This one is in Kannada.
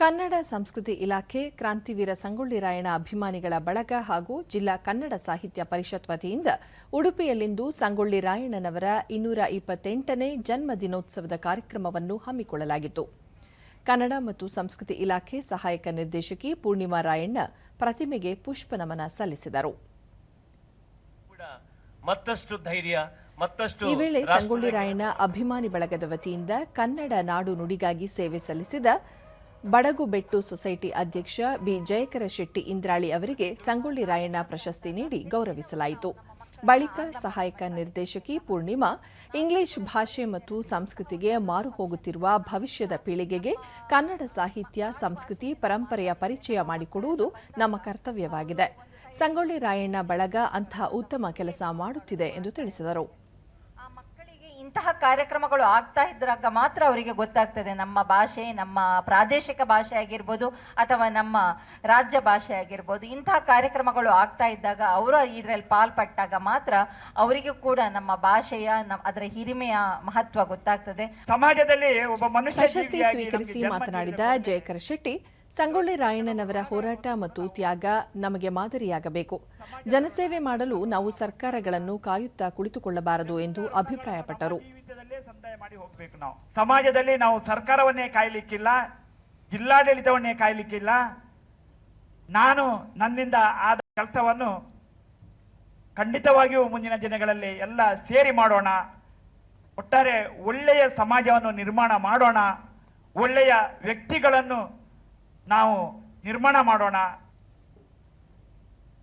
ಕನ್ನಡ ಸಂಸ್ಕೃತಿ ಇಲಾಖೆ ಕ್ರಾಂತಿವೀರ ಸಂಗೊಳ್ಳಿ ರಾಯಣ್ಣ ಅಭಿಮಾನಿಗಳ ಬಳಗ ಹಾಗೂ ಜಿಲ್ಲಾ ಕನ್ನಡ ಸಾಹಿತ್ಯ ಪರಿಷತ್ ವತಿಯಿಂದ ಉಡುಪಿಯಲ್ಲಿಂದು ಸಂಗೊಳ್ಳಿ ರಾಯಣ್ಣನವರ ಇನ್ನೂರ ಇಪ್ಪತ್ತೆಂಟನೇ ಜನ್ಮ ದಿನೋತ್ಸವದ ಕಾರ್ಯಕ್ರಮವನ್ನು ಹಮ್ಮಿಕೊಳ್ಳಲಾಗಿತ್ತು. ಕನ್ನಡ ಮತ್ತು ಸಂಸ್ಕೃತಿ ಇಲಾಖೆ ಸಹಾಯಕ ನಿರ್ದೇಶಕಿ ಪೂರ್ಣಿಮಾ ರಾಯಣ್ಣ ಪ್ರತಿಮೆಗೆ ಪುಷ್ಪ ನಮನ ಸಲ್ಲಿಸಿದರು. ಮತ್ತಷ್ಟು ಧೈರ್ಯ ಮತ್ತಷ್ಟು ಈ ವೇಳೆ ಸಂಗೊಳ್ಳಿ ರಾಯಣ್ಣ ಅಭಿಮಾನಿ ಬಳಗದ ವತಿಯಿಂದ ಕನ್ನಡ ನಾಡು ನುಡಿಗಾಗಿ ಸೇವೆ ಸಲ್ಲಿಸಿದ ಬಡಗು ಬೆಟ್ಟು ಸೊಸೈಟಿ ಅಧ್ಯಕ್ಷ ಬಿ. ಜಯಕರ ಶೆಟ್ಟಿ ಇಂದ್ರಾಳಿ ಅವರಿಗೆ ಸಂಗೊಳ್ಳಿ ರಾಯಣ್ಣ ಪ್ರಶಸ್ತಿ ನೀಡಿ ಗೌರವಿಸಲಾಯಿತು. ಬಳಿಕ ಸಹಾಯಕ ನಿರ್ದೇಶಕಿ ಪೂರ್ಣಿಮಾ ಇಂಗ್ಲಿಷ್ ಭಾಷೆ ಮತ್ತು ಸಂಸ್ಕೃತಿಗೆ ಮಾರು ಹೋಗುತ್ತಿರುವ ಭವಿಷ್ಯದ ಪೀಳಿಗೆಗೆ ಕನ್ನಡ ಸಾಹಿತ್ಯ, ಸಂಸ್ಕೃತಿ, ಪರಂಪರೆಯ ಪರಿಚಯ ಮಾಡಿಕೊಡುವುದು ನಮ್ಮ ಕರ್ತವ್ಯವಾಗಿದೆ. ಸಂಗೊಳ್ಳಿ ರಾಯಣ್ಣ ಬಳಗ ಅಂತಹ ಉತ್ತಮ ಕೆಲಸ ಮಾಡುತ್ತಿದೆ ಎಂದು ತಿಳಿಸಿದರು. ಇಂತಹ ಕಾರ್ಯಕ್ರಮಗಳು ಆಗ್ತಾ ಇದ್ದಾಗ ಮಾತ್ರ ಅವರಿಗೆ ಗೊತ್ತಾಗ್ತದೆ ನಮ್ಮ ಭಾಷೆ ನಮ್ಮ ಪ್ರಾದೇಶಿಕ ಭಾಷೆ ಆಗಿರ್ಬೋದು ಅಥವಾ ನಮ್ಮ ರಾಜ್ಯ ಭಾಷೆ ಆಗಿರ್ಬೋದು. ಇಂತಹ ಕಾರ್ಯಕ್ರಮಗಳು ಆಗ್ತಾ ಇದ್ದಾಗ ಅವರು ಇದರಲ್ಲಿ ಪಾಲ್ಪಟ್ಟಾಗ ಮಾತ್ರ ಅವರಿಗೂ ಕೂಡ ನಮ್ಮ ಭಾಷೆಯ ಅದರ ಹಿರಿಮೆಯ ಮಹತ್ವ ಗೊತ್ತಾಗ್ತದೆ. ಸಮಾಜದಲ್ಲಿ ಒಬ್ಬ ಮನುಷ್ಯ ಪ್ರಶಸ್ತಿ ಸ್ವೀಕರಿಸಿ ಮಾತನಾಡಿದ ಜಯಕರ್ ಶೆಟ್ಟಿ ಸಂಗೊಳ್ಳಿ ರಾಯಣ್ಣನವರ ಹೋರಾಟ ಮತ್ತು ತ್ಯಾಗ ನಮಗೆ ಮಾದರಿಯಾಗಬೇಕು. ಜನಸೇವೆ ಮಾಡಲು ನಾವು ಸರ್ಕಾರಗಳನ್ನು ಕಾಯುತ್ತಾ ಕುಳಿತುಕೊಳ್ಳಬಾರದು ಎಂದು ಅಭಿಪ್ರಾಯಪಟ್ಟರು. ಸಮಾಜದಲ್ಲಿ ನಾವು ಸರ್ಕಾರವನ್ನೇ ಕಾಯಲಿಕ್ಕಿಲ್ಲ, ಜಿಲ್ಲಾಡಳಿತವನ್ನೇ ಕಾಯಲಿಕ್ಕಿಲ್ಲ. ನಾನು ನನ್ನಿಂದ ಆದ ಕೆಲಸವನ್ನು ಖಂಡಿತವಾಗಿಯೂ ಮುಂದಿನ ದಿನಗಳಲ್ಲಿ ಎಲ್ಲ ಸೇರಿ ಮಾಡೋಣ. ಒಟ್ಟಾರೆ ಒಳ್ಳೆಯ ಸಮಾಜವನ್ನು ನಿರ್ಮಾಣ ಮಾಡೋಣ. ಒಳ್ಳೆಯ ವ್ಯಕ್ತಿಗಳನ್ನು ನಾವು ನಿರ್ಮಾಣ ಮಾಡೋಣ.